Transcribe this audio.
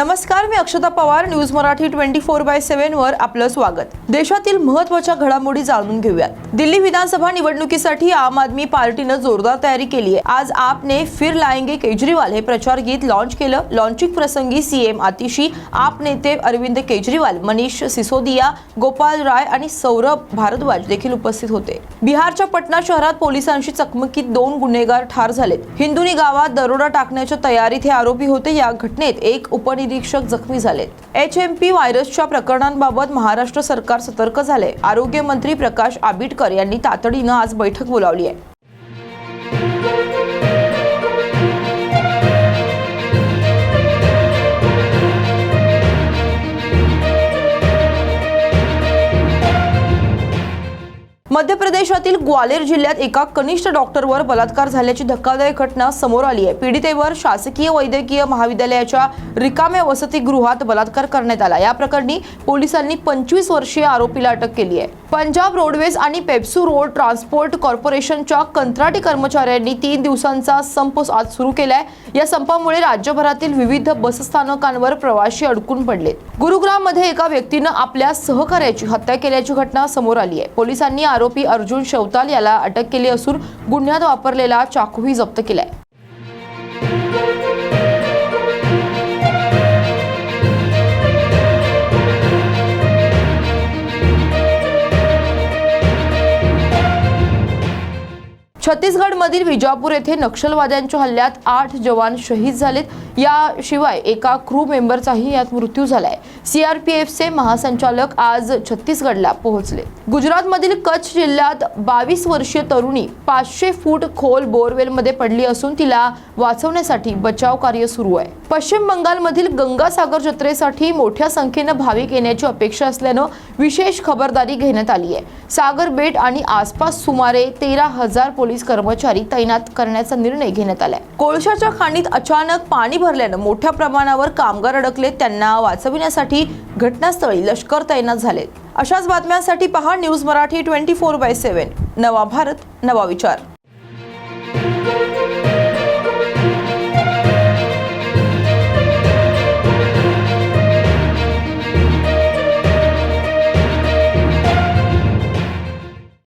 नमस्कार मी Akshata Pawar news Marathi twenty four by seven वर आपलं स्वागत. देशातील महत्त्वाच्या घडामोडी जाणून घेऊयात. दिल्ली विधानसभा निवडणुकीसाठी आम आदमी पार्टीनं जोरदार तयारी केली आहे आज आपने फिर लाएंगे केजरीवाल हे प्रचार गीत लॉन्च केलं. लॉन्चिंग प्रसंगी सीएम आतिशी आप नेते अरविंद केजरीवाल मनीष सिसोदिया गोपाल राय आणि सौरभ भारद्वाज देखील उपस्थित होते. बिहारच्या पटना शहरात पोलिसांशी चकमकीत दोन गुन्हेगार ठार झालेत. हिंदुनी गावात दरोडा टाकण्याच्या तयारीत हे आरोपी होते. या घटनेत एक निरीक्षक जखमी झालेत. एच एम पी व्हायरसच्या प्रकरणांबाबत महाराष्ट्र सरकार सतर्क झाले आरोग्य मंत्री प्रकाश आबिटकर यांनी तातडीनं आज बैठक बोलावली आहे. मध्य प्रदेशातील ग्वालेर जिल्ह्यात एका कनिष्ठ डॉक्टरवर बलात्कार झाल्याची धक्कादायक घटना समोर आली आहे. पीडितेवर शासकीय वैद्यकीय महाविद्यालयाच्या रिकाम्या वसतिगृहात बलात्कार करण्यात आला. या प्रकरणी पोलिसांनी पंचवीस वर्षीय आरोपीला अटक केली आहे. पंजाब रोडवेज आणि पेप्सू रोड ट्रान्सपोर्ट कॉर्पोरेशनच्या कंत्राटी कर्मचाऱ्यांनी तीन दिवसांचा संप आज सुरू केलाय. या संपामुळे राज्यभरातील विविध बसस्थानकांवर प्रवासी अडकून पडलेत. गुरुग्राममध्ये एका व्यक्तीनं आपल्या सहकार्याची हत्या केल्याची घटना समोर आली आहे. पोलिसांनी आरोपी अर्जुन शवताल याला अटक केली असून गुन्ह्यात वापरलेला चाकूही जप्त केलाय. छत्तीसगडमधील विजापूर येथे नक्षलवाद्यांच्या हल्ल्यात आठ जवान शहीद झालेत. याशिवाय एका क्रू मेंबरचाही यात मृत्यू झालाय. सीआरपीएफचे महासंचालक आज छत्तीसगडला पोहोचले. गुजरातमधील कच्छ जिल्ह्यात बावीस वर्षीय तरुणी पाचशे फूट खोल बोरवेलमध्ये पडली असून तिला वाचवण्यासाठी बचाव कार्य सुरू आहे. पश्चिम बंगालमधील गंगासागर जत्रेसाठी मोठ्या संख्येनं भाविक येण्याची अपेक्षा असल्यानं विशेष खबरदारी घेण्यात आली आहे. सागर बेट आणि आसपास सुमारे तेरा हजार पोलीस कर्मचारी तैनात करण्याचा निर्णय घेण्यात आलाय. कोळशाच्या खाणीत अचानक पाणी भरल्यानं मोठ्या प्रमाणावर कामगार अडकले त्यांना वाचविण्यासाठी घटनास्थळी लष्कर तैनात झालेत अशाच बातम्यांसाठी पहा news Marathi twenty four by seven. नवा भारत नवा विचार.